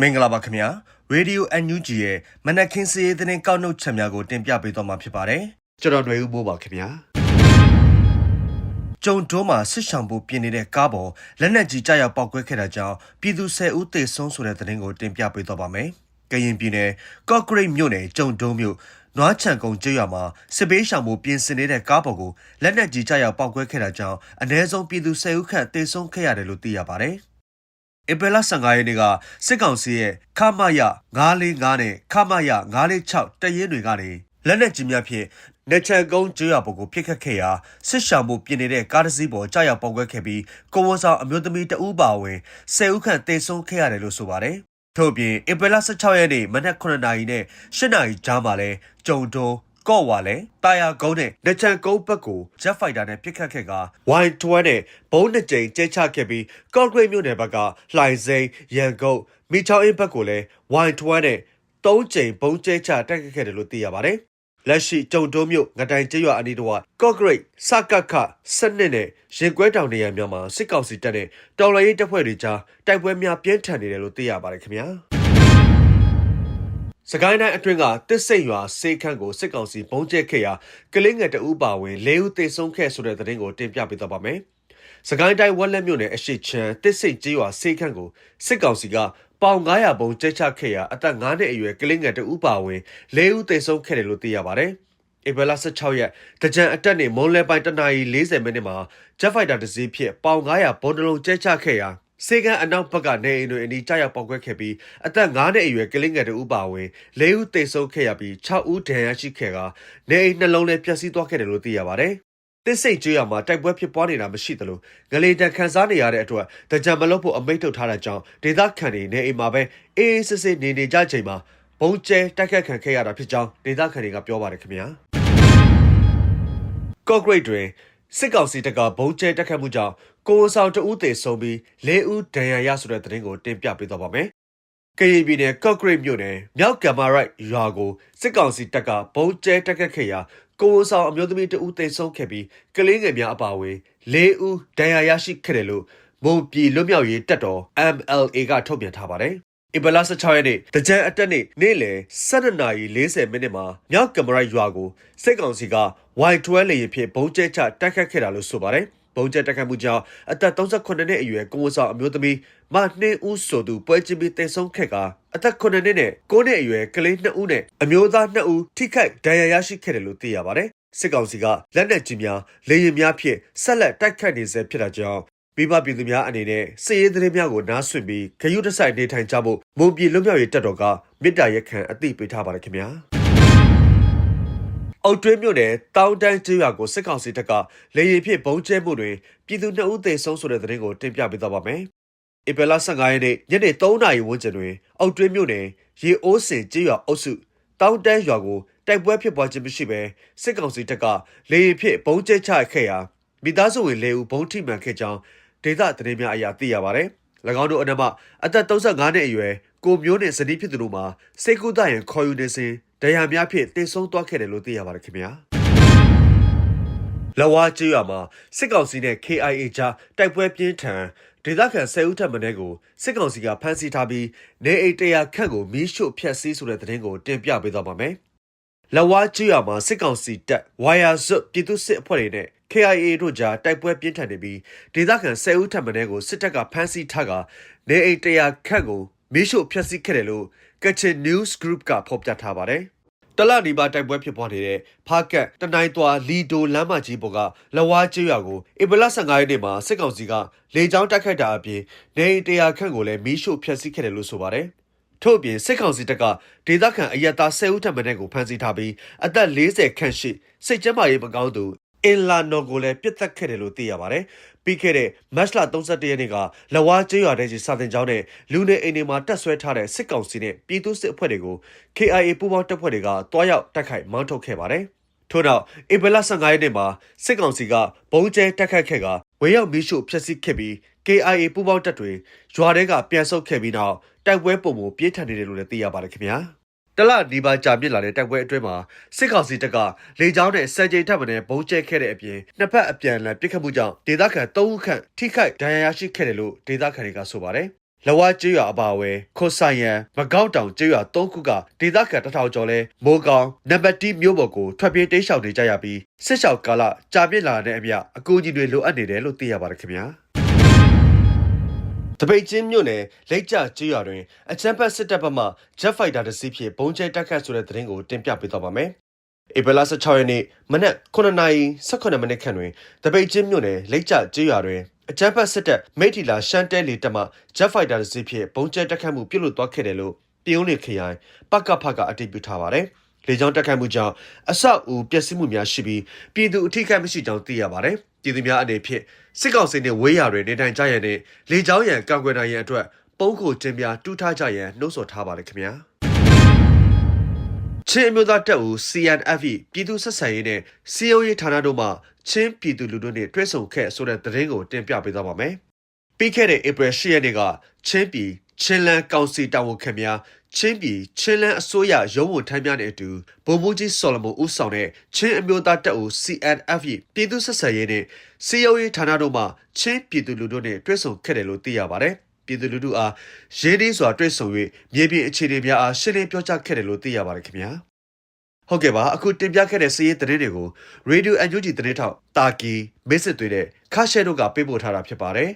မင်္ဂလာပါခင်ဗျာရေဒီယို NUG ရဲ့မနက်ခင်းစည်ရေးသတင်းကောက်နှုတ်ချက်များကိုတင်ပြပေးသွားမှာဖြစ်ပါတယ် ကျွန်တော်ຫນွေဦးမိုးပါခင်ဗျာ ကျုံတွန်းမှာဆစ်ဆောင်ဖို့ပြင်နေတဲ့ကားပေါ်လက်နက်ကြီးကြားရောက်ပောက်ကွဲခဲ့တာကြောင့်ပြည်သူ10ဦးသေဆုံးဆိုတဲ့သတင်းကိုတင်ပြပေးသွားပါမယ်ကရင်ပြည်နယ်ကော့ဂရိတ်မြို့နယ်ကျုံတွန်းမြို့နွားချံကုန်းကျေးရွာမှာစစ်ဘေးရှောင်မှုပြင်ဆင်နေတဲ့ကားပေါ်ကိုလက်နက်ကြီးကြားရောက်ပောက်ကွဲခဲ့တာကြောင့်အ ਨੇ ဆုံးပြည်သူ10ဦးခန့်သေဆုံးခဲ့ရတယ်လို့သိရပါတယ် ဧပြီလ15ရက်နေ့ကစစ်ကောင်စီရဲ့ခမရ945နဲ့ခမရ946တရင်တွေကနေလက်နက်ကြီးများဖြင့်နေချန်ကုန်းကျွော်ပေါ်ကိုပြစ်ခတ်ခဲ့ရာစစ်ရှောင်မှုပြင်နေတဲ့ကားတစ်စီးပေါ်ကြာရောက်ပေါက်ကွဲခဲ့ပြီးကိုဝန်ဆောင်အမျိုးသမီးတဦးပါဝင်10ဦးခန့်တေဆုံးခဲ့ရတယ်လို့ဆိုပါတယ်။ထို့ပြင်ဧပြီလ16ရက်နေ့မနက်9:00နာရီနဲ့10:00နာရီကြားမှာလဲကြုံတုံး ကော့ဝါလဲတာယာကုန်းနဲ့နေချန်ကုန်းဘက်ကိုဂျက်ဖိုက်တာနဲ့ပစ်ခတ်ခဲ့က Y12 နဲ့ဘုံးနှစ်ကြိမ်ကျဲချခဲ့ပြီးကော့ဂရိတ်မြို့နယ်ဘက်ကလှိုင်စိန်ရန်ကုန်မိချောင်းအင်းဘက်ကိုလည်း Y12 နဲ့၃ကြိမ်ဘုံးကျဲချတိုက်ခတ်ခဲ့တယ်လို့သိရပါတယ်။လက်ရှိကြုံတိုးမြို့ငတိုင်ကျေးရွာအနီးတစ်ဝကော့ဂရိတ်စကခစနစ်နဲ့ရင်ကွဲတောင်နေရာများမှာစစ်ကောင်စီတပ်နဲ့တော်လှန်ရေးတပ်ဖွဲ့တွေကြားတိုက်ပွဲများပြင်းထန်နေတယ်လို့သိရပါတယ်ခင်ဗျာ။ စကိုင်းတိုင်းအတွင်းကတစ်စိတ်ရွာစေခန့်ကိုစစ်ကောင်စီဘုံကျဲခဲ့ရာကလင်းငယ်တအူးပါဝင်၄ဦးသေဆုံးခဲ့ဆိုတဲ့သတင်းကိုတင်ပြပေးသွားပါမယ်။စကိုင်းတိုင်းဝက်လက်မြို့နယ်အရှိချမ်းတစ်စိတ်ကျေးရွာစေခန့်ကိုစစ်ကောင်စီကပေါင်900ဘုံကျဲချခဲ့ရာအသက်9နှစ်အရွယ်ကလင်းငယ်တအူးပါဝင်၄ဦးသေဆုံးခဲ့တယ်လို့သိရပါတယ်။ဧပြီလ16ရက်တကြံအတက်နေမွန်လဲပိုင်းတနာရီ40မိနစ်မှာဂျက်ဖိုက်တာတစ်စီးဖြင့်ပေါင်900ဘုံတစ်လုံးကျဲချခဲ့ရာ စေကန်အနောက်ဘက်ကနေအိမ်တွေအနီးကြာရောက်ပေါက်ကွဲခဲ့ပြီးအသက်9နှစ်အရွယ်ကလေးငယ်တဦးပါဝင်၄ဦးသေဆုံးခဲ့ရပြီး6ဦးဒဏ်ရာရှိခဲ့ကနေအိမ်နှလုံးလည်းပျက်စီးသွားခဲ့တယ်လို့သိရပါတယ်။တစ်စိတ်ကျွေးရမှာတိုက်ပွဲဖြစ်ပွားနေတာမရှိသလိုငလေတန်ခန်းစားနေရတဲ့အတွက်တကြံမလုပ်ဖို့အမိန့်ထုတ်ထားတဲ့ကြောင့်ဒေသခံတွေနေအိမ်မှာပဲအေးအေးဆေးဆေးနေနေကြချိန်မှာဘုံကျဲတိုက်ခတ်ခံခဲ့ရတာဖြစ်ကြောင်းဒေသခံတွေကပြောပါတယ်ခင်ဗျာ။ကော့ဂရိတ်တွင်စစ်ကောင်စီတပ်ကဘုံကျဲတက်ခတ်မှုကြောင့် ကိုဝန်ဆောင်တဦးသေဆုံးပြီး၄ဦးဒဏ်ရာရဆိုတဲ့သတင်းကိုတင်ပြပေးသွားပါမယ်။ကရင်ပြည်နယ်ကော့ဂရိတ်မြို့နယ်မြောက်ကမ်မာရိုက်ရွာကိုစစ်ကောင်စီတပ်ကဘုံကျဲတက်ခတ်ခဲ့ရာကိုဝန်ဆောင်အမျိုးသမီးတဦးသေဆုံးခဲ့ပြီးကလေးငယ်များအပါအဝင်၄ဦးဒဏ်ရာရရှိခဲ့တယ်လို့မုံပြည်လွတ်မြောက်ရေးတပ်တော် MLA ကထုတ်ပြန်ထားပါတယ်။အဘလာ16ရက်နေ့တကြံအတက်နေ့နေ့လယ်12:40မိနစ်မှာမြောက်ကမရိုက်ရွာကိုစစ်ကောင်စီက Y12 လေယာဉ်ဖြင့်ဘုံကျဲချတိုက်ခတ်ခဲ့တာလို့ဆိုပါတယ်။ ဘုံကျဲတိုက်ခတ်မှုကြောင့်အသက်38နှစ်အရွယ်ကိုဝဆောင်အမျိုးသမီးမနှင်းဦးဆိုသူပွဲချင်းပြီးတင်ဆုံးခဲ့ကအသက်9နှစ်နဲ့9နှစ်အရွယ်ကလေး2ဦးနဲ့အမျိုးသား2ဦးထိခိုက်ဒဏ်ရာရရှိခဲ့တယ်လို့သိရပါတယ်။စစ်ကောင်စီကလက်နက်ကြီးများလေယာဉ်များဖြင့်ဆက်လက်တိုက်ခတ်နေဆဲဖြစ်တာကြောင့်မိဘပြည်သူများအနေနဲ့စစ်ရေးသတင်းများကိုနားဆွင့်ပြီးခရုတစိုက်နေထိုင်ကြဖို့မုံပြည်လွတ်မြောက်ရေးတပ်တော်ကမေတ္တာရက်ခံအသိပေးထားပါတယ်ခင်ဗျာ။ အောက်တွင်းမြို့နယ်တောင်တန်းကျေးရွာကိုစစ်ကောင်စီတပ်ကလေရင်ဖြင့်ဘုံကျဲမှုတွင်ပြည်သူ2ဦးသေဆုံးဆိုတဲ့သတင်းကိုတင်ပြပေးသွားပါမယ်။ဧပြီလ15ရက်နေ့ညနေ3နာရီဝန်းကျင်တွင်အောက်တွင်းမြို့နယ်ရေအိုးစင်ကျေးရွာအုပ်စုတောင်တန်းရွာကိုတိုက်ပွဲဖြစ်ပွားခြင်းမရှိဘဲစစ်ကောင်စီတပ်ကလေရင်ဖြင့်ဘုံကျဲချခဲ့ရာမိသားစုဝင်၄ဦးဘုံထိမှန်ခဲ့ကြောင်းဒေသသတင်းများအရာသိရပါတယ်။၎င်းတို့အနက်မှအသက်35နှစ်အရွယ်ကိုမျိုးနဲ့ဇနီးဖြစ်သူတို့မှာစိတ်ကူးတရင်ခေါ်ယူနေစဉ် ဒဏ်ရာများဖြင့်တင်ဆုံးသွားခဲ့တယ်လို့သိရပါတယ်ခင်ဗျာ။လဝါကျွော်မှာစစ်ကောင်စီနဲ့ KIA ကြားတိုက်ပွဲပြင်းထန်ဒေသခံ10ဦးထပ်မင်းကိုစစ်ကောင်စီကဖမ်းဆီးထားပြီးနေအိမ်တရာခန့်ကိုမီးရှို့ဖျက်ဆီးဆိုတဲ့သတင်းကိုတင်ပြပေးသွားပါမယ်။လဝါကျွော်မှာစစ်ကောင်စီတပ်ဝါယာဇွတ်ပြည်သူစစ်အဖွဲ့တွေနဲ့ KIA တို့ကြားတိုက်ပွဲပြင်းထန်နေပြီးဒေသခံ10ဦးထပ်မင်းကိုစစ်တပ်ကဖမ်းဆီးထားကနေအိမ်တရာခန့်ကိုမီးရှို့ဖျက်ဆီးခဲ့တယ်လို့ Kachin News Group ကဖော်ပြထားပါတယ်။တလနီပါတိုက်ပွဲဖြစ်ပွားနေတဲ့ဖားကတ်တနိုင်းသွားလီဒိုလမ်းမကြီးပေါ်ကလဝါကျွော်ကိုဧပြီလ15ရက်နေ့မှာစစ်ကောင်စီကလေကြောင်းတိုက်ခိုက်တာအပြင်နေအိမ်တရာခန့်ကိုလည်းမီးရှို့ဖျက်ဆီးခဲ့တယ်လို့ဆိုပါတယ်။ထို့အပြင်စစ်ကောင်စီတပ်ကဒေသခံအရက်သား10ဦးထပ်မံတဲ့ကိုဖမ်းဆီးထားပြီးအသက်40ခန့်ရှိစိတ်ကျန်းမာရေးမကောင်းသူ အင်လာနော်ကိုလည်းပြစ်တက်ခဲ့တယ်လို့သိရပါတယ်။ပြီးခဲ့တဲ့မတ်လ31ရက်နေ့ကလဝါကျေးရွာထဲကြီးစာတင်ကျောင်းနဲ့လူနေအိမ်တွေမှာတက်ဆွဲထားတဲ့စစ်ကောင်စီနဲ့ပြည်သူစစ်အဖွဲ့တွေကို KIA ပူးပေါင်းတပ်ဖွဲ့တွေကတွားရောက်တိုက်ခိုက်မောင်းထုတ်ခဲ့ပါတယ်။ထို့နောက်ဧပြီလ15ရက်နေ့မှာစစ်ကောင်စီကဘုံကျဲတက်ခတ်ခဲ့ကဝေရောက်မီးရှို့ဖျက်ဆီးခဲ့ပြီး KIA ပူးပေါင်းတပ်တွေရွာထဲကပြန်ဆုတ်ခဲ့ပြီးနောက်တိုက်ပွဲပုံမပြင်းထန်နေတယ်လို့လည်းသိရပါတယ်ခင်ဗျာ။ တလနီပါကြာမြင့်လာတဲ့တိုက်ပွဲအတွင်းမှာစစ်ကောင်စီတပ်ကလေကြောင်းနဲ့စံချိန်ထပ်မံနဲ့ဘုံကျဲခဲ့တဲ့အပြင်နှစ်ဖက်အပြန်အလှန်ပစ်ခတ်မှုကြောင့်ဒေသခံ၃ဦးခန့်ထိခိုက်ဒဏ်ရာရရှိခဲ့တယ်လို့ဒေသခံတွေကဆိုပါတယ်လဝါကျွော်အပါအဝဲခွတ်ဆိုင်ရန်မကောက်တောင်ကျွော်၃ခုကဒေသခံတစ်ထောင်ကျော်လဲမိုးကောင်နံပါတ်1မြို့ပေါ်ကိုထွက်ပြေးတိမ်းရှောင်နေကြရပြီးစစ်ရှောက်ကာလကြာမြင့်လာတဲ့အမျှအကူအညီတွေလိုအပ်နေတယ်လို့သိရပါတယ်ခင်ဗျာ တပိတ်ချင်းမြို့နယ်လက်ကျကျွော်တွင်အချမ်းဖတ်စစ်တပ်ဘက်မှဂျက်ဖိုက်တာတစ်စီးဖြင့်ဘုံကျဲတက်ခတ်ဆိုတဲ့သတင်းကိုတင်ပြပေးသွားပါမယ်ဧပြီလ16ရက်နေ့မနက်9:18မိနစ်ခန့်တွင်တပိတ်ချင်းမြို့နယ်လက်ကျကျွော်တွင်အကြမ်းဖက်စစ်တပ်မိထီလာရှန်တဲလီတပ်မှဂျက်ဖိုက်တာတစ်စီးဖြင့်ဘုံကျဲတက်ခတ်မှုပြုလုပ်သွားခဲ့တယ်လို့ပြည်ုံးနေခရိုင်ပကဖကအတည်ပြုထားပါတယ်။ လေကြောင်းတက်ခတ်မှုကြောင့်အဆောက်အဦပျက်စီးမှုများရှိပြီးပြည်သူအထိခိုက်မရှိကြောင်းသိရပါတယ်။ပြည်သူများအနေဖြင့်စစ်ကောင်စီနှင့်ဝေးရာတွင်နေထိုင်ကြရန်နှင့်လေကြောင်းရန်ကာကွယ်နိုင်ရန်အတွက်ပုံးကိုကျင်းပြတူးထားကြရန်နှိုးဆော်ထားပါတယ်ခင်ဗျာ။ချင်းအမျိုးသားတပ်ဦး CNF ပြည်သူ့ဆက်ဆံရေးနဲ့စီယုံရေးဌာနတို့မှချင်းပြည်သူလူထုနဲ့တွဲဆုံခဲ့ဆိုတဲ့သတင်းကိုတင်ပြပေးသွားပါမယ်။ပြီးခဲ့တဲ့ဧပြီ10ရက်နေ့ကချင်းပြည်ချင်းလန်းကောင်စီတာဝန်ခံများ ချင်းပြည်ချင်းလန်းအစိုးရရုံးဝန်ထမ်းများနဲ့အတူဗိုလ်မှူးကြီးစော်လမုန်ဦးဆောင်တဲ့ချင်းအမျိုးသားတပ်ဦး CNF ပြည်သူ့ဆက်ဆံရေးနဲ့စီယုံရေးဌာနတို့မှချင်းပြည်သူလူထုနဲ့တွဲဆုံခဲ့တယ်လို့သိရပါတယ်။ပြည်သူလူထုအားရင်းနှီးစွာတွဲဆုံ၍မြေပြင်အခြေအနေများအားရှင်းလင်းပြောကြားခဲ့တယ်လို့သိရပါတယ်ခင်ဗျာ။ဟုတ်ကဲ့ပါအခုတင်ပြခဲ့တဲ့စီးရေးသတင်းတွေကို Radio UNG သတင်းထောက်တာကီမစ်စစ်တွေတဲ့ခါရှဲတို့ကပေးပို့ထားတာဖြစ်ပါတယ်